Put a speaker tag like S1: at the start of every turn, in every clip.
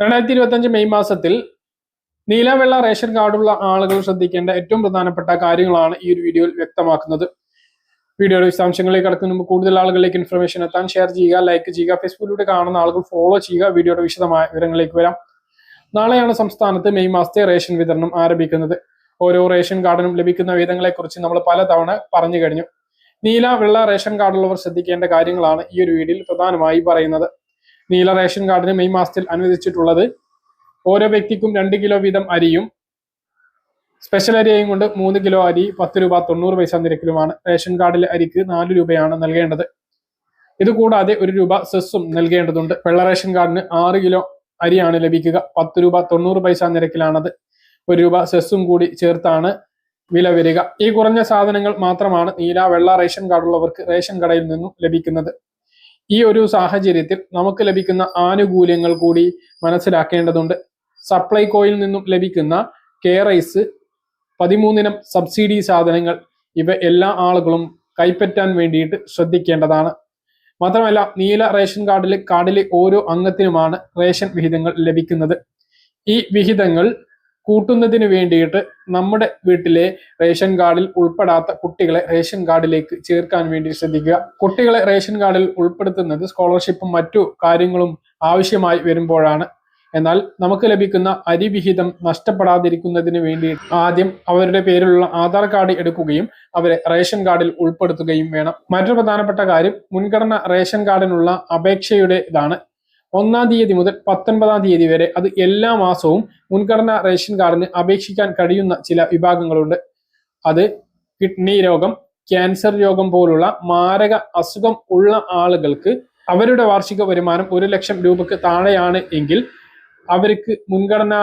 S1: രണ്ടായിരത്തി ഇരുപത്തി അഞ്ച് മെയ് മാസത്തിൽ നീലവെള്ള റേഷൻ കാർഡുള്ള ആളുകൾ ശ്രദ്ധിക്കേണ്ട ഏറ്റവും പ്രധാനപ്പെട്ട കാര്യങ്ങളാണ് ഈ ഒരു വീഡിയോയിൽ വ്യക്തമാക്കുന്നത്. വീഡിയോയുടെ വിശദാംശങ്ങളിലേക്ക് കടക്കുന്ന മുമ്പ് കൂടുതൽ ആളുകളിലേക്ക് ഇൻഫർമേഷൻ എത്താൻ ഷെയർ ചെയ്യുക ലൈക്ക് ചെയ്യുക ഫേസ്ബുക്കിലൂടെ കാണുന്ന ആളുകൾ ഫോളോ ചെയ്യുക. വീഡിയോയുടെ വിശദമായ വിവരങ്ങളിലേക്ക് വരാം. നാളെയാണ് സംസ്ഥാനത്ത് മെയ് മാസത്തെ റേഷൻ വിതരണം ആരംഭിക്കുന്നത്. ഓരോ റേഷൻ കാർഡിനും ലഭിക്കുന്ന വിധങ്ങളെക്കുറിച്ച് നമ്മൾ പലതവണ പറഞ്ഞു കഴിഞ്ഞു. നീല വെള്ള റേഷൻ കാർഡുള്ളവർ ശ്രദ്ധിക്കേണ്ട കാര്യങ്ങളാണ് ഈ ഒരു വീഡിയോയിൽ പ്രധാനമായി പറയുന്നത്. നീല റേഷൻ കാർഡിന് മെയ് മാസത്തിൽ അനുവദിച്ചിട്ടുള്ളത്. ഓരോ വ്യക്തിക്കും രണ്ട് കിലോ വീതം അരിയും സ്പെഷ്യൽ അരിയും കൊണ്ട് മൂന്ന് കിലോ അരി പത്ത് രൂപ തൊണ്ണൂറ് പൈസ നിരക്കിലുമാണ്. റേഷൻ കാർഡിലെ അരിക്ക് നാല് രൂപയാണ് നൽകേണ്ടത്. ഇത് കൂടാതെ ഒരു രൂപ സെസ്സും നൽകേണ്ടതുണ്ട്. വെള്ള റേഷൻ കാർഡിന് ആറ് കിലോ അരിയാണ് ലഭിക്കുക. പത്ത് രൂപ തൊണ്ണൂറ് പൈസ നിരക്കിലാണത്. ഒരു രൂപ സെസ്സും കൂടി ചേർത്താണ് വില വരിക. ഈ കുറഞ്ഞ സാധനങ്ങൾ മാത്രമാണ് നീല വെള്ള റേഷൻ കാർഡുള്ളവർക്ക് റേഷൻ കടയിൽ നിന്നും ലഭിക്കുന്നത്. ഈ ഒരു സാഹചര്യത്തിൽ നമുക്ക് ലഭിക്കുന്ന ആനുകൂല്യങ്ങൾ കൂടി മനസ്സിലാക്കേണ്ടതുണ്ട്. സപ്ലൈകോയിൽ നിന്നും ലഭിക്കുന്ന കെ റൈസ് പതിമൂന്നിനം സബ്സിഡി സാധനങ്ങൾ ഇവ എല്ലാ ആളുകളും കൈപ്പറ്റാൻ വേണ്ടിയിട്ട് ശ്രദ്ധിക്കേണ്ടതാണ്. മാത്രമല്ല നീല റേഷൻ കാർഡിൽ കാർഡിലെ ഓരോ അംഗത്തിനുമാണ് റേഷൻ വിഹിതങ്ങൾ ലഭിക്കുന്നത്. ഈ വിഹിതങ്ങൾ കൂട്ടുന്നതിന് വേണ്ടിയിട്ട് നമ്മുടെ വീട്ടിലെ റേഷൻ കാർഡിൽ ഉൾപ്പെടാത്ത കുട്ടികളെ റേഷൻ കാർഡിലേക്ക് ചേർക്കാൻ വേണ്ടി ശ്രദ്ധിക്കുക. കുട്ടികളെ റേഷൻ കാർഡിൽ ഉൾപ്പെടുത്തുന്നത് സ്കോളർഷിപ്പും മറ്റു കാര്യങ്ങളും ആവശ്യമായി വരുമ്പോഴാണ്. എന്നാൽ നമുക്ക് ലഭിക്കുന്ന അരിവിഹിതം നഷ്ടപ്പെടാതിരിക്കുന്നതിന് വേണ്ടി ആദ്യം അവരുടെ പേരിലുള്ള ആധാർ കാർഡ് എടുക്കുകയും അവരെ റേഷൻ കാർഡിൽ ഉൾപ്പെടുത്തുകയും വേണം. മറ്റൊരു പ്രധാനപ്പെട്ട കാര്യം മുൻഗണന റേഷൻ കാർഡിനുള്ള അപേക്ഷയുടെ ഇതാണ്. ഒന്നാം തീയതി മുതൽ പത്തൊൻപതാം തീയതി വരെ അത് എല്ലാ മാസവും മുൻഗണന റേഷൻ കാർഡിന് അപേക്ഷിക്കാൻ കഴിയുന്ന ചില വിഭാഗങ്ങളുണ്ട്. അത് കിഡ്നി രോഗം ക്യാൻസർ രോഗം പോലുള്ള മാരക അസുഖം ഉള്ള ആളുകൾക്ക് അവരുടെ വാർഷിക വരുമാനം ഒരു ലക്ഷം രൂപക്ക് താഴെയാണ് എങ്കിൽ അവർക്ക് മുൻഗണന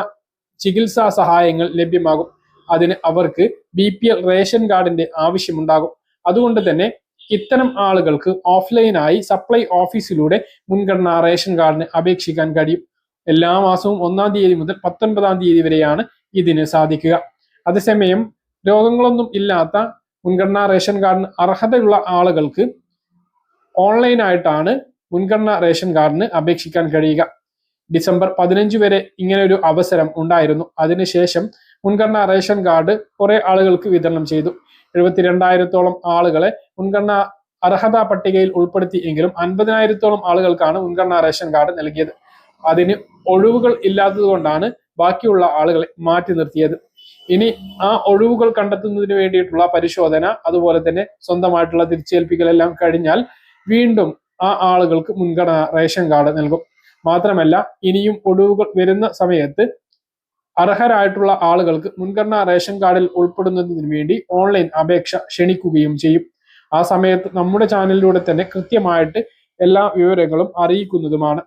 S1: ചികിത്സാ സഹായങ്ങൾ ലഭ്യമാകും. അതിന് അവർക്ക് ബി പി എൽ റേഷൻ കാർഡിന്റെ ആവശ്യമുണ്ടാകും. അതുകൊണ്ട് തന്നെ ഇത്തരം ആളുകൾക്ക് ഓഫ്ലൈനായി സപ്ലൈ ഓഫീസിലൂടെ മുൻഗണനാ റേഷൻ കാർഡിന് അപേക്ഷിക്കാൻ കഴിയും. എല്ലാ മാസവും ഒന്നാം തീയതി മുതൽ പത്തൊൻപതാം തീയതി വരെയാണ് ഇതിന് സാധിക്കുക. അതേസമയം രോഗങ്ങളൊന്നും ഇല്ലാത്ത മുൻഗണനാ റേഷൻ കാർഡിന് അർഹതയുള്ള ആളുകൾക്ക് ഓൺലൈനായിട്ടാണ് മുൻഗണനാ റേഷൻ കാർഡിന് അപേക്ഷിക്കാൻ കഴിയുക. ഡിസംബർ പതിനഞ്ച് വരെ ഇങ്ങനെ ഒരു അവസരം ഉണ്ടായിരുന്നു. അതിനുശേഷം മുൻഗണനാ റേഷൻ കാർഡ് കുറെ ആളുകൾക്ക് വിതരണം ചെയ്തു. എഴുപത്തിരണ്ടായിരത്തോളം ആളുകളെ മുൻഗണനാ അർഹതാ പട്ടികയിൽ ഉൾപ്പെടുത്തി എങ്കിലും അൻപതിനായിരത്തോളം ആളുകൾക്കാണ് മുൻഗണനാ റേഷൻ കാർഡ് നൽകിയത്. അതിന് ഒഴിവുകൾ ഇല്ലാത്തതുകൊണ്ടാണ് ബാക്കിയുള്ള ആളുകളെ മാറ്റി നിർത്തിയത്. ഇനി ആ ഒഴിവുകൾ കണ്ടെത്തുന്നതിന് വേണ്ടിയിട്ടുള്ള പരിശോധന അതുപോലെ തന്നെ സ്വന്തമായിട്ടുള്ള തിരിച്ചേൽപ്പിക്കലെല്ലാം കഴിഞ്ഞാൽ വീണ്ടും ആ ആളുകൾക്ക് മുൻഗണന റേഷൻ കാർഡ് നൽകും. മാത്രമല്ല ഇനിയും ഒടിവുകൾ വരുന്ന സമയത്ത് അർഹരായിട്ടുള്ള ആളുകൾക്ക് മുൻഗണനാ റേഷൻ കാർഡിൽ ഉൾപ്പെടുന്നതിന് വേണ്ടി ഓൺലൈൻ അപേക്ഷ ക്ഷണിക്കുകയും ചെയ്യും. ആ സമയത്ത് നമ്മുടെ ചാനലിലൂടെ തന്നെ കൃത്യമായിട്ട് എല്ലാ വിവരങ്ങളും അറിയിക്കുന്നതുമാണ്.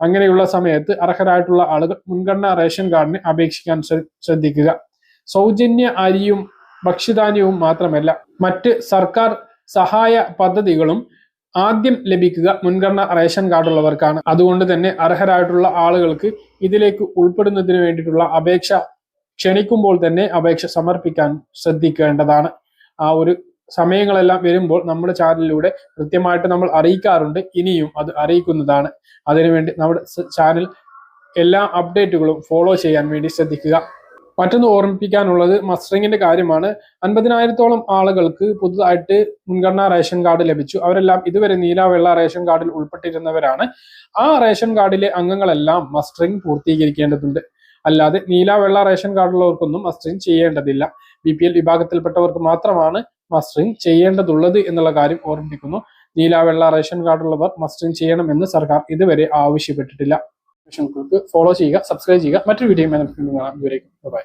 S1: അങ്ങനെയുള്ള സമയത്ത് അർഹരായിട്ടുള്ള ആളുകൾ മുൻഗണനാ റേഷൻ കാർഡിന് അപേക്ഷിക്കാൻ ശ്രദ്ധിക്കുക. സൗജന്യ അരിയും ഭക്ഷ്യധാന്യവും മാത്രമല്ല മറ്റ് സർക്കാർ സഹായ പദ്ധതികളും ആദ്യം ലഭിക്കുക മുൻഗണന റേഷൻ കാർഡുള്ളവർക്കാണ്. അതുകൊണ്ട് തന്നെ അർഹരായിട്ടുള്ള ആളുകൾക്ക് ഇതിലേക്ക് ഉൾപ്പെടുന്നതിന് വേണ്ടിയിട്ടുള്ള അപേക്ഷ ക്ഷണിക്കുമ്പോൾ തന്നെ അപേക്ഷ സമർപ്പിക്കാൻ ശ്രദ്ധിക്കേണ്ടതാണ്. ആ ഒരു സമയങ്ങളെല്ലാം വരുമ്പോൾ നമ്മുടെ ചാനലിലൂടെ കൃത്യമായിട്ട് നമ്മൾ അറിയിക്കാറുണ്ട്. ഇനിയും അത് അറിയിക്കുന്നതാണ്. അതിനുവേണ്ടി നമ്മുടെ ചാനൽ എല്ലാ അപ്ഡേറ്റുകളും ഫോളോ ചെയ്യാൻ വേണ്ടി ശ്രദ്ധിക്കുക. മറ്റൊന്ന് ഓർമ്മിപ്പിക്കാനുള്ളത് മസ്റ്ററിങ്ങിന്റെ കാര്യമാണ്. അൻപതിനായിരത്തോളം ആളുകൾക്ക് പുതുതായിട്ട് മുൻഗണനാ റേഷൻ കാർഡ് ലഭിച്ചു. അവരെല്ലാം ഇതുവരെ നീല വെള്ള റേഷൻ കാർഡിൽ ഉൾപ്പെട്ടിരുന്നവരാണ്. ആ റേഷൻ കാർഡിലെ അംഗങ്ങളെല്ലാം മസ്റ്ററിംഗ് പൂർത്തീകരിക്കേണ്ടതുണ്ട്. അല്ലാതെ നീല വെള്ള റേഷൻ കാർഡുള്ളവർക്കൊന്നും മസ്റ്ററിംഗ് ചെയ്യേണ്ടതില്ല. ബി പി എൽ വിഭാഗത്തിൽപ്പെട്ടവർക്ക് മാത്രമാണ് മസ്റ്ററിംഗ് ചെയ്യേണ്ടതുള്ളത് എന്നുള്ള കാര്യം ഓർമ്മിപ്പിക്കുന്നു. നീല വെള്ള റേഷൻ കാർഡുള്ളവർ മസ്റ്ററിംഗ് ചെയ്യണമെന്ന് സർക്കാർ ഇതുവരെ ആവശ്യപ്പെട്ടിട്ടില്ല. ഫോളോ ചെയ്യുക സബ്സ്ക്രൈബ് ചെയ്യുക. മറ്റൊരു വീഡിയോ ഇവരേക്കും ബൈ